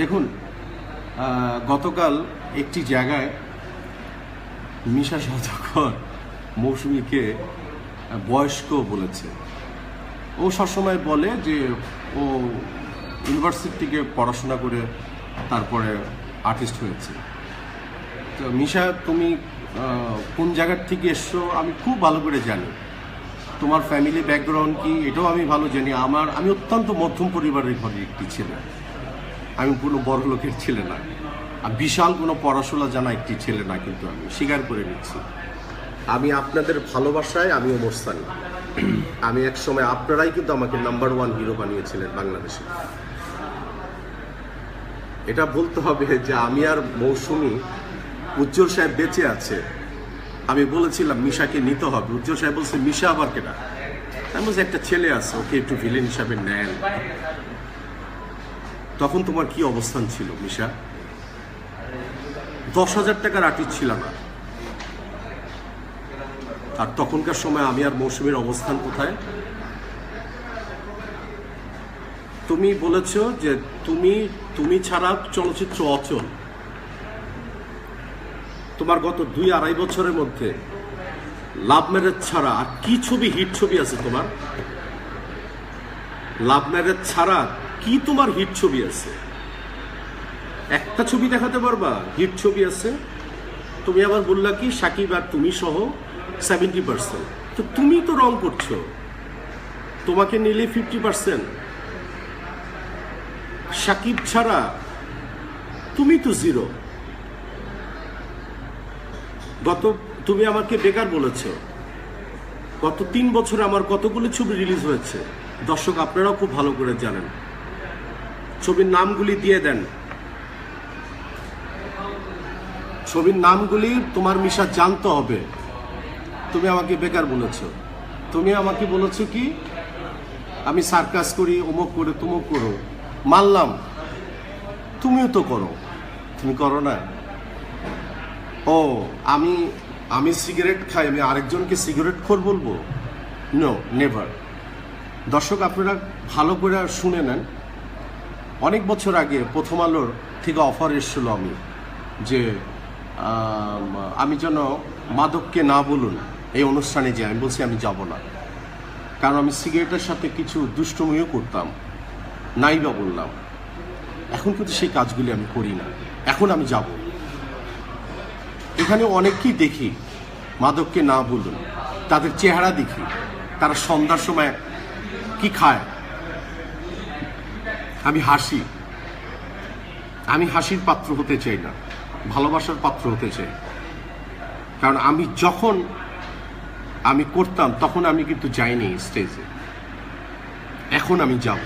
দেখুন গতকাল একটি জায়গায় মিশা সদাকর মৌসুমীকে বয়স্ক বলেছে। ও সবসময় বলে যে ও ইউনিভার্সিটি থেকে পড়াশোনা করে তারপরে আর্টিস্ট হয়েছে। তো মিশা, তুমি কোন জায়গার থেকে এসছো আমি খুব ভালো করে জানি। তোমার ফ্যামিলি ব্যাকগ্রাউন্ড কি? এটাও আমি ভালো জানি। আমার, আমি অত্যন্ত মধ্যম পরিবারের ঘরের একটি ছেলে। আমি কোনো বড় লোকের ছেলে না। আর বিশাল কোনো পড়াশোনা জানা একটি ছেলে না কিন্তু আমি, স্বীকার করে নিচ্ছি। আমি আপনাদের ভালোবাসায় আমিও মোরসানি আমি এক সময় আপনারাই কিন্তু আমাকে নাম্বার ওয়ান হিরো বানিয়েছিলেন বাংলাদেশে। এটা বলতে হবে যে আমি আর মৌসুমি উজ্জ্বল সাহেব বেঁচে আছে। আমি বলেছিলাম মিশাকে নিতে হবে। উজ্জ্বল সাহেব বলছে, মিশা আবার কেটা আমি বলছি, একটা ছেলে আছে, ওকে একটু ভিলেন হিসাবে নেন। তখন তোমার কি অবস্থান ছিল, মিশা? দশ হাজার টাকার আর্টিস্ট ছিল না। আর তখনকার সময় আমি আর মৌসুমীর অবস্থান কোথায়? তুমি বলেছ যে তুমি তুমি ছাড়া চলচ্চিত্র অচল। তোমার গত দুই আড়াই বছরের মধ্যে লাভ ম্যারেজ ছাড়া আর কি ছবি হিট ছবি আছে তোমার? লাভ ম্যারেজ ছাড়া কি তোমার হিট ছবি আছে? একটা ছবি দেখাতে পারবা? হিট ছবি আছে? তুমি আবার বললা কি, সাকিব আর তুমি সহ সেভেন্টি পার্সেন্ট তো তুমি তো রং করছ। তোমাকে নিলে ফিফটি পার্সেন্ট সাকিব ছাড়া তুমি তো জিরো গত, তুমি আমাকে বেকার বলেছ। গত তিন বছরে আমার কতগুলো ছবি রিলিজ হয়েছে? দর্শক, আপনারাও খুব ভালো করে জানেন। ছবির নামগুলি দিয়ে দেন। ছবির নামগুলি তোমার মিশা জানতে হবে। তুমি আমাকে বেকার বলেছ। তুমি আমাকে বলেছ কি? আমি সার্কাস করি, অমুক করে, তুমুক করো। মানলাম, তুমিও তো করো। তুমি করো না। ও, আমি আমি সিগারেট খাই, আমি আরেকজনকে সিগারেট খোর বলব? No, never. দর্শক, আপনারা ভালো করে শুনে নেন। অনেক বছর আগে প্রথম আলোর থেকে অফার এসেছিল আমি যে, আমি যেন মাদককে না বলুন, এই অনুষ্ঠানে যে আমি বলছি আমি যাব না। কারণ আমি সিগারেটের সাথে কিছু দুষ্টমিও করতাম, নাই বা বললাম। এখন কিন্তু সেই কাজগুলি আমি করি না। এখন আমি যাব। এখানে অনেককেই দেখি মাদককে না বলুন, তাদের চেহারা দেখি, তারা সন্ধ্যার সময় কি খায় আমি হাসি। আমি হাসির পাত্র হতে চাই না, ভালোবাসার পাত্র হতে চাই। কারণ আমি যখন আমি করতাম, তখন আমি কিন্তু যাইনি স্টেজে এখন আমি যাব।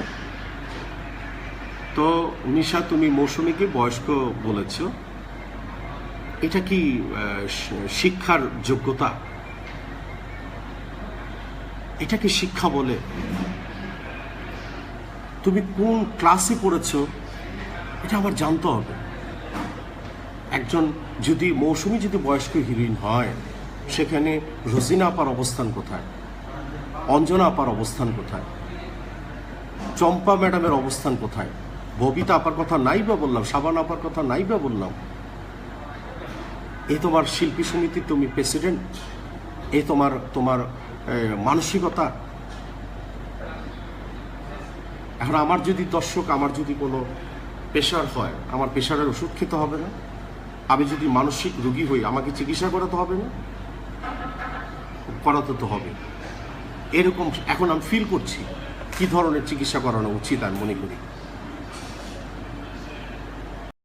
তো নিশা তুমি মৌসুমীকে বয়স্ক বলেছ। এটা কি শিক্ষার যোগ্যতা? এটা কি শিক্ষা বলে? তুমি কোন ক্লাসে পড়েছ, এটা আমার জানতে হবে। একজন যদি, মৌসুমী যদি বয়স্ক হিরোইন হয়, সেখানে রোজিনা আপার অবস্থান কোথায়? অঞ্জনা আপার অবস্থান কোথায়? চম্পা ম্যাডামের অবস্থান কোথায়? ববিতা আপার কথা নাই বা বললাম সাবান আপার কথা নাই বা বললাম। এ তোমার শিল্পী সমিতির তুমি প্রেসিডেন্ট এ তোমার তোমার মানসিকতা এখন আমার যদি দর্শক, আমার যদি কোনো প্রেশার হয়, আমার প্রেশারের ওষুধ খেতে হবে না। আমি যদি মানসিক রুগী হই, আমাকে চিকিৎসা করাতে হবে না? করাতে তো হবে। এরকম এখন আমি ফিল করছি, কি ধরনের চিকিৎসা করানো উচিত আমি মনে করি।